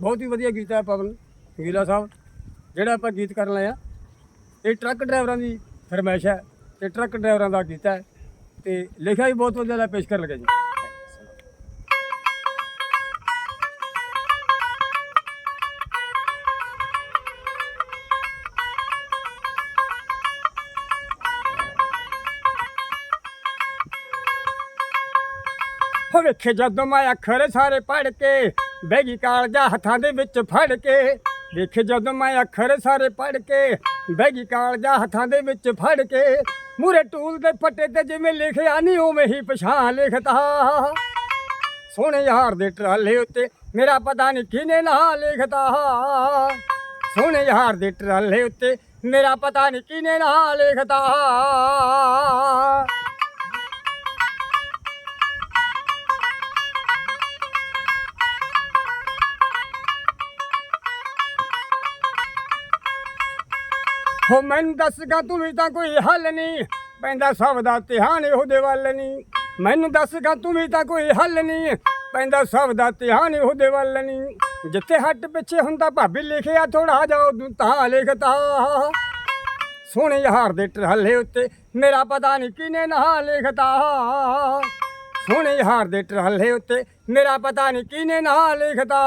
ਬਹੁਤ ਹੀ ਵਧੀਆ ਗੀਤ ਹੈ ਪਵਨ ਗੀਲਾ ਸਾਹਿਬ, ਜਿਹੜਾ ਆਪਾਂ ਗੀਤ ਕਰਨ ਲਏ ਲਿਆ ਇਹ ਟਰੱਕ ਡਰਾਈਵਰਾਂ ਦੀ ਫਰਮਾਇਸ਼ ਹੈ ਤੇ ਟਰੱਕ ਡਰਾਈਵਰਾਂ ਦਾ ਗੀਤ ਹੈ ਤੇ ਲਿਖਿਆ ਵੀ ਬਹੁਤ ਵਧੀਆ ਦਾ ਪੇਸ਼ ਕਰਨ ਲੱਗਾ ਜੀ। ਹੋ ਵੇਖੇ ਜਦੋਂ ਮੈਂ ਅੱਖਰ ਸਾਰੇ ਪੜ ਕੇ ਬੈਗੀ ਕਾਲਜਾ ਹੱਥਾਂ ਦੇ ਵਿੱਚ ਫੜ ਕੇ। ਵੇਖ ਜਦੋਂ ਮੈਂ ਅੱਖਰ ਸਾਰੇ ਪੜ ਕੇ ਬੈਗੀ ਕਾਲਜਾ ਹੱਥਾਂ ਦੇ ਵਿੱਚ ਫੜ ਕੇ। ਮੂਰੇ ਟੂਲ ਦੇ ਫੱਟੇ ਤੇ ਜਿਵੇਂ ਲਿਖਿਆ ਨਹੀਂ ਉਵੇਂ ਹੀ ਪਛਾਣ ਲਿਖਤਾ ਸੋਹਣੇ ਯਾਰ ਦੇ ਟਰਾਲੇ ਉੱਤੇ ਮੇਰਾ ਪਤਾ ਨਹੀਂ ਕਿਹਨੇ ਨਾਂ ਲਿਖਤਾ ਸੋਹਣੇ ਯਾਰ ਦੇ ਟਰਾਲੇ ਉੱਤੇ ਮੇਰਾ ਪਤਾ ਨਹੀਂ ਕਿਹਨੇ ਨਾਂ ਲਿਖਤਾ ਹੋ ਮੈਨੂੰ ਦੱਸਗਾ ਤੂੰ ਵੀ ਤਾਂ ਕੋਈ ਹੱਲ ਨਹੀਂ ਪੈਂਦਾ ਸਭ ਦਾ ਧਿਆਨ ਉਹਦੇ ਵੱਲ ਨਹੀਂ ਮੈਨੂੰ ਦੱਸਗਾ ਤੂੰ ਵੀ ਤਾਂ ਕੋਈ ਹੱਲ ਨਹੀਂ ਪੈਂਦਾ ਸਭ ਦਾ ਧਿਆਨ ਉਹਦੇ ਵੱਲ ਨਹੀਂ ਜਿੱਥੇ ਹੱਟ ਪਿੱਛੇ ਹੁੰਦਾ ਭਾਬੀ ਲਿਖਿਆ ਥੋੜਾ ਜਾਓ ਉਦੋਂ ਤਾਂ ਲਿਖਤਾ ਸੋਹਣੇ ਯਾਰ ਦੇ ਟਰਾਲੇ ਉੱਤੇ, ਮੇਰਾ ਪਤਾ ਨਹੀਂ ਕਿਨੇ ਨਾਂ ਲਿਖਤਾ ਸੋਹਣੇ ਯਾਰ ਦੇ ਟਰਾਲੇ ਉੱਤੇ, ਮੇਰਾ ਪਤਾ ਨਹੀਂ ਕਿਨੇ ਨਾਂ ਲਿਖਤਾ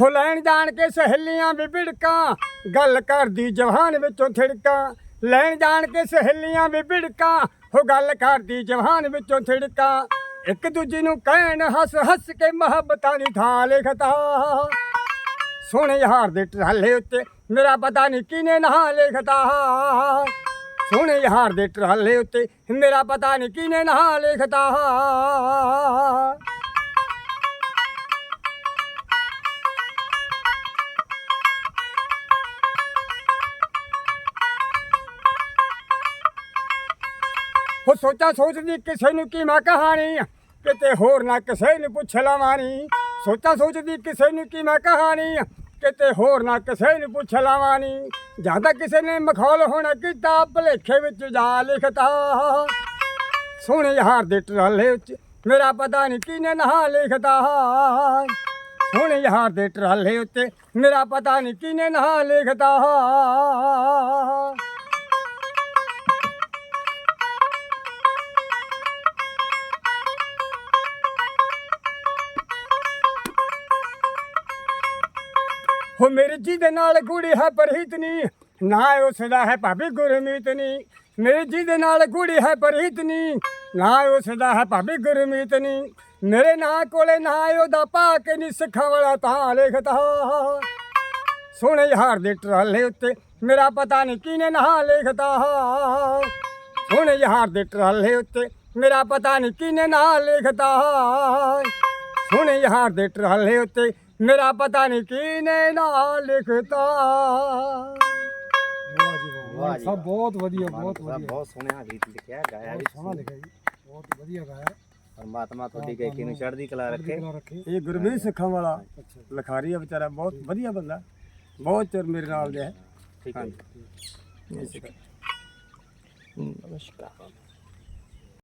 ਹੋ ਲੈਣ ਜਾਣ ਕੇ ਸਹੇਲੀਆਂ ਵੀ ਭਿੜਕਾਂ, ਗੱਲ ਕਰਦੀ ਜਵਾਨ ਵਿੱਚੋਂ ਥਿੜਕਾਂ। ਲੈਣ ਜਾਣ ਕੇ ਸਹੇਲੀਆਂ ਵੀ ਭਿੜਕਾਂ ਹੋ ਗੱਲ ਕਰਦੀ ਜਵਾਨ ਵਿੱਚੋਂ ਥਿੜਕਾਂ। ਇੱਕ ਦੂਜੇ ਨੂੰ ਕਹਿਣ ਹੱਸ ਹੱਸ ਕੇ ਮੁਹੱਬਤਾਂ ਦੀ ਥਾਂ ਲਿਖਤਾ। ਸੋਹਣੇ ਯਾਰ ਦੇ ਟਰਾਲੇ ਉੱਤੇ ਮੇਰਾ ਪਤਾ ਨਹੀਂ ਕਿਨੇ ਨਾਂ ਲਿਖਤਾ। ਸੋਹਣੇ ਯਾਰ ਦੇ ਟਰਾਲੇ ਉੱਤੇ ਮੇਰਾ ਪਤਾ ਨਹੀਂ ਕਿਨੇ ਨਾਂ ਲਿਖਤਾ। ਹੋ ਸੋਚਾਂ ਸੋਚਦੀ ਕਿਸੇ ਨੂੰ ਕੀ ਮੈਂ ਕਹਾਣੀ? ਕਿਤੇ ਹੋਰ ਨਾ ਕਿਸੇ ਨੂੰ ਪੁੱਛ ਲਵਾਨੀ ਸੋਚਾਂ ਸੋਚਦੀ ਕਿਸੇ ਨੂੰ ਕੀ ਮੈਂ ਕਹਾਣੀ? ਕਿਤੇ ਹੋਰ ਨਾ ਕਿਸੇ ਨੂੰ ਪੁੱਛ ਲਵਾਣੀ ਜ਼ਿਆਦਾ ਕਿਸੇ ਨੇ ਮਖੌਲ ਹੋਣਾ ਕੀਤਾ, ਭਲੇਖੇ ਵਿੱਚ ਜਾ ਲਿਖਤਾ। ਸੋਹਣੇ ਯਾਰ ਦੇ ਟਰਾਲੇ ਉੱਤੇ ਮੇਰਾ ਪਤਾ ਨਹੀਂ ਕਿਨੇ ਨਹਾ ਲਿਖਤਾ। ਸੋਹਣੇ ਯਾਰ ਦੇ ਟਰਾਲੇ ਉੱਤੇ ਮੇਰਾ ਪਤਾ ਨਹੀਂ ਕਿਨੇ ਨਹਾ ਲਿਖਤਾ। ਹੋ ਮੇਰੀ ਜੀ ਦੇ ਨਾਲ ਗੁੜੀ ਹੈ ਪਰਹੀਤ ਨੀ, ਨਾ ਉਸ ਦਾ ਹੈ ਭਾਬੀ ਗੁਰਮੀਤ ਨੀ। ਮੇਰੀ ਜੀ ਦੇ ਨਾਲ ਗੁੜੀ ਹੈ ਪਰਹੀਤ ਨੀ, ਨਾ ਉਸ ਦਾ ਹੈ ਭਾਬੀ ਗੁਰਮੀਤ ਨੀ। ਮੇਰੇ ਨਾਂ ਕੋਲੇ ਨਾ ਉਹਦਾ ਪਾ ਕੇ ਨੀ ਸਿੱਖਾਂ ਵਾਲਾ ਤਾਂ ਲਿਖਤਾ ਸੋਹਣੇ ਯਾਰ ਦੇ ਟਰਾਲੇ ਉੱਤੇ ਮੇਰਾ ਪਤਾ ਨਹੀਂ ਕਿਨੇ ਨਾਂ ਲਿਖਤਾ ਸੋਹਣੇ ਯਾਰ ਦੇ ਟਰਾਲੇ ਉੱਤੇ ਮੇਰਾ ਪਤਾ ਨਹੀਂ ਕਿਨੇ ਨਾਂ ਲਿਖਤਾ ਸੋਹਣੇ ਯਾਰ ਦੇ ਟਰਾਲੇ ਉੱਤੇ ਮੇਰਾ ਪਤਾ ਨਹੀਂ ਕਿਨੇ ਨਾਂ ਲਿਖਤਾ। ਵਾਹ ਜੀ ਵਾਹ ਵਾਹ ਜੀ ਸਭ ਵਾਹ। ਬਹੁਤ ਵਧੀਆ ਬਹੁਤ ਵਧੀਆ। ਬਹੁਤ ਸੋਹਣਾ ਗੀਤ ਲਿਖਿਆ ਗਾਇਆ ਬਹੁਤ ਵੀ ਸੋਹਣਾ ਲਿਖਿਆ ਜੀ ਬਹੁਤ ਵਧੀਆ ਗਾਇਆ। ਪਰਮਾਤਮਾ ਤੁਹਾਡੀ ਗਾਇਕੀ ਨੂੰ ਚੜ੍ਹਦੀ ਕਲਾ ਰੱਖੇ। ਰੱਖੇ ਰੱਖੇ। ਇਹ ਗੁਰਮੀਤ ਸਿੱਖਾਂ ਵਾਲਾ ਅੱਛਾ ਲਖਾਰੀ ਆ ਵਿਚਾਰਾ ਬਹੁਤ ਵਧੀਆ ਬੰਦਾ। ਬਹੁਤ ਚਿਰ ਮੇਰੇ ਨਾਲ ਦੇ ਹੈ ਠੀਕ ਹੈ ਹਾਂਜੀ ਨਮਸਕਾਰ।